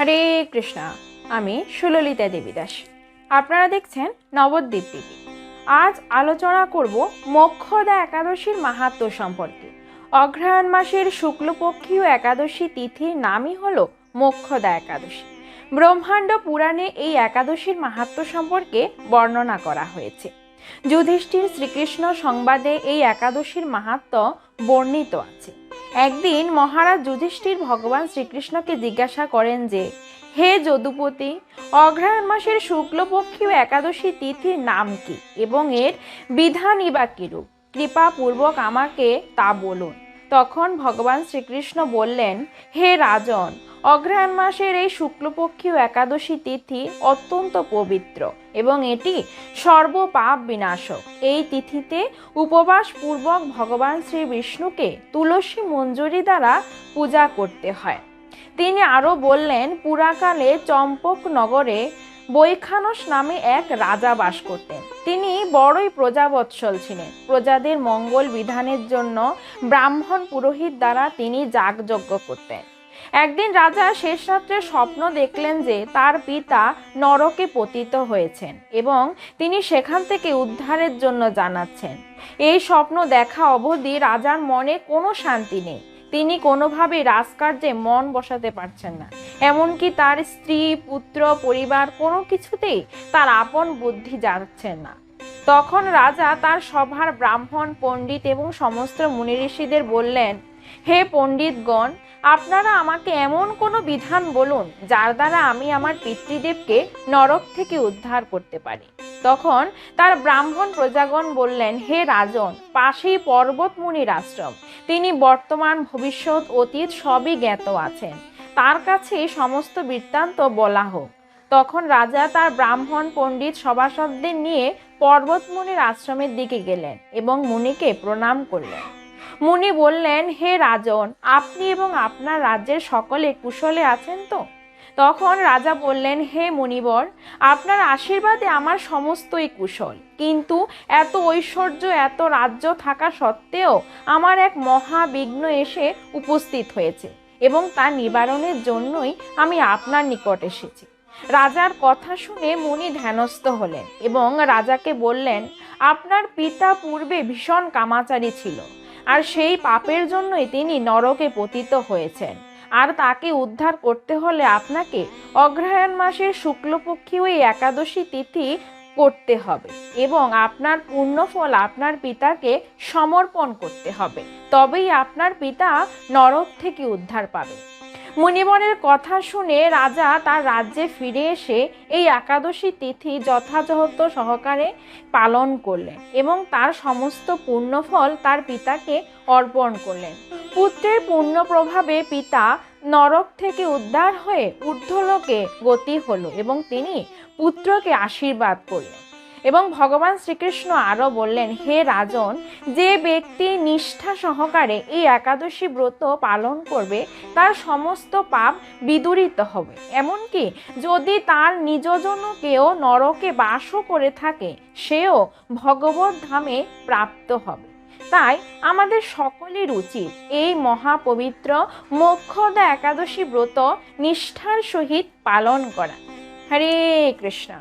হরে কৃষ্ণা, আমি সুললিতা দেবী দাস আপনারা দেখছেন নবদ্বীপ টিভি আজ আলোচনা করব মোক্ষদা একাদশীর মাহাত্ম্য সম্পর্কে। অগ্রহায়ণ মাসের শুক্লপক্ষীয় একাদশী তিথির নামই হল মোক্ষদা একাদশী। ব্রহ্মাণ্ড পুরাণে এই একাদশীর মাহাত্ম সম্পর্কে বর্ণনা করা হয়েছে। যুধিষ্ঠির শ্রীকৃষ্ণ সংবাদে এই একাদশীর মাহাত্ম্য বর্ণিত আছে। একদিন মহারাজ যুধিষ্ঠির ভগবান শ্রীকৃষ্ণকে জিজ্ঞাসা করেন যে, হে যদুপতি অগ্রহায়ণ মাসের শুক্লপক্ষীয় একাদশী তিথির নাম কি এবং এর বিধানই বা কিরূপ? কৃপাপূর্বক আমাকে তা বলুন। তখন ভগবান শ্রীকৃষ্ণ বললেন, হে রাজন অগ্রহায়ণ মাসের এই শুক্লপক্ষীয় একাদশী তিথি অত্যন্ত পবিত্র এবং এটি সর্বপাপ বিনাশক। এই তিথিতে উপবাস পূর্বক ভগবান শ্রী বিষ্ণুকে তুলসী মঞ্জুরি দ্বারা পূজা করতে হয়। তিনি আরও বললেন, পুরাকালে চম্পক নগরে বৈখানস নামে এক রাজা বাস করতেন। তিনি বড়ই প্রজাবৎসল ছিলেন। প্রজাদের মঙ্গল বিধানের জন্য ব্রাহ্মণ পুরোহিত দ্বারা তিনি যাগযজ্ঞ করতেন। একদিন রাজা শেষ রাত্রে স্বপ্ন দেখলেন যে তার পিতা নরকে পতিত হয়েছেন এবং তিনি সেখান থেকে উদ্ধারের জন্য জানাচ্ছেন। এই স্বপ্ন দেখা অবধি রাজার মনে কোনো শান্তি নেই। তিনি কোনোভাবেই রাজকার্যে মন বসাতে পারছেন না। এমনকি তার স্ত্রী, পুত্র, পরিবার কোনো কিছুতেই তার আপন বুদ্ধি যাচ্ছেন না। তখন রাজা তার সভার ব্রাহ্মণ, পণ্ডিত এবং সমস্ত মুনি ঋষিদের বললেন, হে পণ্ডিতগণ, আপনারা আমাকে এমন কোনো বিধান বলুন, যার দ্বারা আমি আমার পিতৃদেবকে নরক থেকে উদ্ধার করতে পারি? তখন তার ব্রাহ্মণ প্রজাগণ বললেন, হে রাজন, পাশেই পর্বতমুনির আশ্রম। তিনি বর্তমান, ভবিষ্যৎ, অতীত সবই জ্ঞাত আছেন। তার কাছে সমস্ত বৃত্তান্ত বলা হোক। তখন রাজা তার ব্রাহ্মণ, পণ্ডিত, সভাসদদের নিয়ে পর্বতমুনির আশ্রমের দিকে গেলেন এবং মুনিকে প্রণাম করলেন। মুনি বললেন, হে রাজন, আপনি এবং আপনার রাজ্যের সকলে কুশলে আছেন তো? তখন রাজা বললেন, হে মুনিবর, আপনার আশীর্বাদে আমার সমস্তই কুশল। কিন্তু এত ঐশ্বর্য, এত রাজ্য থাকা সত্ত্বেও আমার এক মহাবিঘ্ন এসে উপস্থিত হয়েছে এবং তা নিবারণের জন্যই আমি আপনার নিকট এসেছি। রাজার কথা শুনে মুনি ধ্যানস্থ হলেন এবং রাজাকে বললেন, আপনার পিতা পূর্বে ভীষণ কামাচারী ছিল, আর সেই পাপের জন্যই তিনি নরকে পতিত হয়েছেন। আর তাকে উদ্ধার করতে হলে আপনাকে অগ্রহায়ণ মাসের শুক্লপক্ষী ওই একাদশী তিথি করতে হবে এবং আপনার পুণ্যফল আপনার পিতাকে সমর্পণ করতে হবে। তবেই আপনার পিতা নরক থেকে উদ্ধার পাবে। মুনিবরের কথা শুনে রাজা তার রাজ্যে ফিরে এসে এই একাদশী তিথি যথাযথ সহকারে পালন করলেন এবং তার সমস্ত পুণ্যফল তার পিতাকে অর্পণ করলেন। পুত্রের পুণ্য প্রভাবে পিতা নরক থেকে উদ্ধার হয়ে ঊর্ধ্বলোকে গতি হলো এবং তিনি পুত্রকে আশীর্বাদ করলেন। এবং ভগবান শ্রীকৃষ্ণ আরও বললেন, হে রাজন, যে ব্যক্তি নিষ্ঠা সহকারে এই একাদশী ব্রত পালন করবে, তার সমস্ত পাপ বিদূরিত হবে। এমনকি যদি তার নিজজনকেও নরকে বাসও করে থাকে, সেও ভগবত ধামে প্রাপ্ত হবে। তাই আমাদের সকলের উচিত এই মহাপবিত্র মোক্ষদা একাদশী ব্রত নিষ্ঠার সহিত পালন করা। হরে কৃষ্ণ।